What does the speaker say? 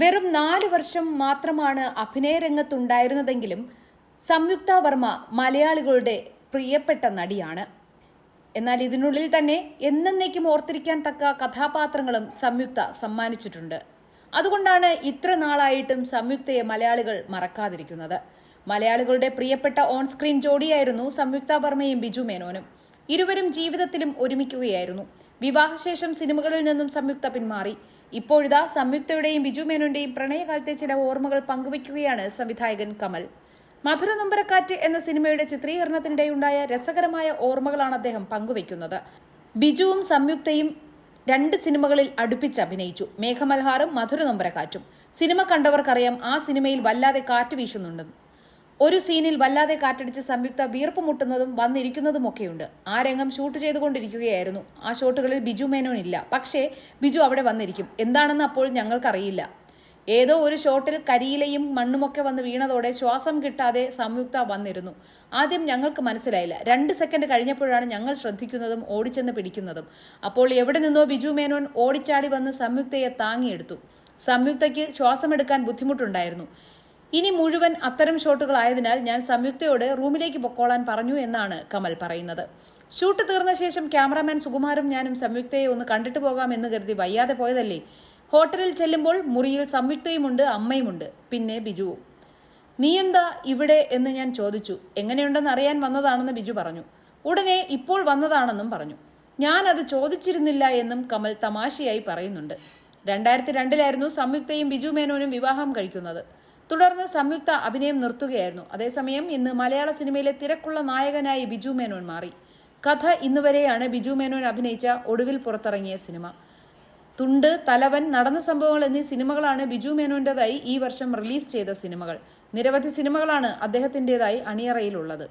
വെറും നാല് വർഷം മാത്രമാണ് അഭിനയ രംഗത്തുണ്ടായിരുന്നതെങ്കിലും സംയുക്ത വർമ്മ മലയാളികളുടെ പ്രിയപ്പെട്ട നടിയാണ്. എന്നാൽ ഇതിനുള്ളിൽ തന്നെ എന്നേക്കും ഓർത്തിരിക്കാൻ തക്ക കഥാപാത്രങ്ങളും സംയുക്ത സമ്മാനിച്ചിട്ടുണ്ട്. അതുകൊണ്ടാണ് ഇത്ര നാളായിട്ടും സംയുക്തയെ മലയാളികൾ മറക്കാതിരിക്കുന്നത്. മലയാളികളുടെ പ്രിയപ്പെട്ട ഓൺ സ്ക്രീൻ ജോഡിയായിരുന്നു സംയുക്ത വർമ്മയും ബിജു മേനോനും. ഇരുവരും ജീവിതത്തിലും ഒരുമിക്കുകയായിരുന്നു. വിവാഹശേഷം സിനിമകളിൽ നിന്നും സംയുക്ത പിന്മാറി. ഇപ്പോഴിതാ സംയുക്തയുടെയും ബിജു മേനോന്റെയും പ്രണയകാലത്തെ ചില ഓർമ്മകൾ പങ്കുവയ്ക്കുകയാണ് സംവിധായകൻ കമൽ. മധുര നൊമ്പരക്കാറ്റ് എന്ന സിനിമയുടെ ചിത്രീകരണത്തിനിടെയുണ്ടായ രസകരമായ ഓർമ്മകളാണ് അദ്ദേഹം പങ്കുവയ്ക്കുന്നത്. ബിജുവും സംയുക്തയും രണ്ട് സിനിമകളിൽ അടുപ്പിച്ച് അഭിനയിച്ചു. മേഘമൽഹാറും മധുര നൊമ്പരക്കാറ്റും. സിനിമ കണ്ടവർക്കറിയാം ആ സിനിമയിൽ വല്ലാതെ കാറ്റ് വീശുന്നുണ്ടെന്ന് ഒരു സീനിൽ വല്ലാതെ കാറ്റടിച്ച് സംയുക്ത വീർപ്പ് മുട്ടുന്നതും വന്നിരിക്കുന്നതുമൊക്കെയുണ്ട്. ആ രംഗം ഷൂട്ട് ചെയ്തുകൊണ്ടിരിക്കുകയായിരുന്നു. ആ ഷോട്ടുകളിൽ ബിജു മേനോൻ ഇല്ല. പക്ഷേ ബിജു അവിടെ വന്നിരിക്കും. എന്താണെന്ന് അപ്പോൾ ഞങ്ങൾക്കറിയില്ല. ഏതോ ഒരു ഷോട്ടിൽ കരിയിലയും മണ്ണുമൊക്കെ വന്ന് വീണതോടെ ശ്വാസം കിട്ടാതെ സംയുക്ത വന്നിരുന്നു. ആദ്യം ഞങ്ങൾക്ക് മനസ്സിലായില്ല. രണ്ട് സെക്കൻഡ് കഴിഞ്ഞപ്പോഴാണ് ഞങ്ങൾ ശ്രദ്ധിക്കുന്നതും ഓടിച്ചെന്ന് പിടിക്കുന്നതും. അപ്പോൾ എവിടെ നിന്നോ ബിജു മേനോൻ ഓടിച്ചാടി വന്ന് സംയുക്തയെ താങ്ങിയെടുത്തു. സംയുക്തയ്ക്ക് ശ്വാസമെടുക്കാൻ ബുദ്ധിമുട്ടുണ്ടായിരുന്നു. ഇനി മുഴുവൻ അത്തരം ഷോട്ടുകളായതിനാൽ ഞാൻ സംയുക്തയോട് റൂമിലേക്ക് പൊക്കോളാൻ പറഞ്ഞു എന്നാണ് കമൽ പറയുന്നത്. ഷൂട്ട് തീർന്ന ശേഷം ക്യാമറാമാൻ സുകുമാരും ഞാനും സംയുക്തയെ ഒന്ന് കണ്ടിട്ട് പോകാം എന്ന് കരുതി വയ്യാതെ പോയതല്ലേ? ഹോട്ടലിൽ ചെല്ലുമ്പോൾ മുറിയിൽ സംയുക്തയുമുണ്ട് അമ്മയുമുണ്ട് പിന്നെ ബിജുവും. നീ എന്താ ഇവിടെ? എന്ന് ഞാൻ ചോദിച്ചു. എങ്ങനെയുണ്ടെന്ന് അറിയാൻ വന്നതാണെന്ന് ബിജു പറഞ്ഞു. ഉടനെ ഇപ്പോൾ വന്നതാണെന്നും പറഞ്ഞു. ഞാൻ അത് ചോദിച്ചിരുന്നില്ല എന്നും കമൽ തമാശയായി പറയുന്നുണ്ട്. രണ്ടായിരത്തി രണ്ടിലായിരുന്നു സംയുക്തയും ബിജു മേനോനും വിവാഹം കഴിക്കുന്നത്. തുടർന്ന് സംയുക്ത അഭിനയം നിർത്തുകയായിരുന്നു. അതേസമയം ഇന്ന് മലയാള സിനിമയിലെ തിരക്കുള്ള നായകനായി ബിജു മേനോൻ മാറി. കഥ ഇന്നുവരെയാണ് ബിജു മേനോൻ അഭിനയിച്ച ഒടുവിൽ പുറത്തിറങ്ങിയ സിനിമ. തുണ്ട് തലവൻ നടന്ന സംഭവങ്ങൾ എന്നീ സിനിമകളാണ് ബിജു മേനോന്റേതായി ഈ വർഷം റിലീസ് ചെയ്ത സിനിമകൾ. നിരവധി സിനിമകളാണ് അദ്ദേഹത്തിന്റെതായി അണിയറയിലുള്ളത്.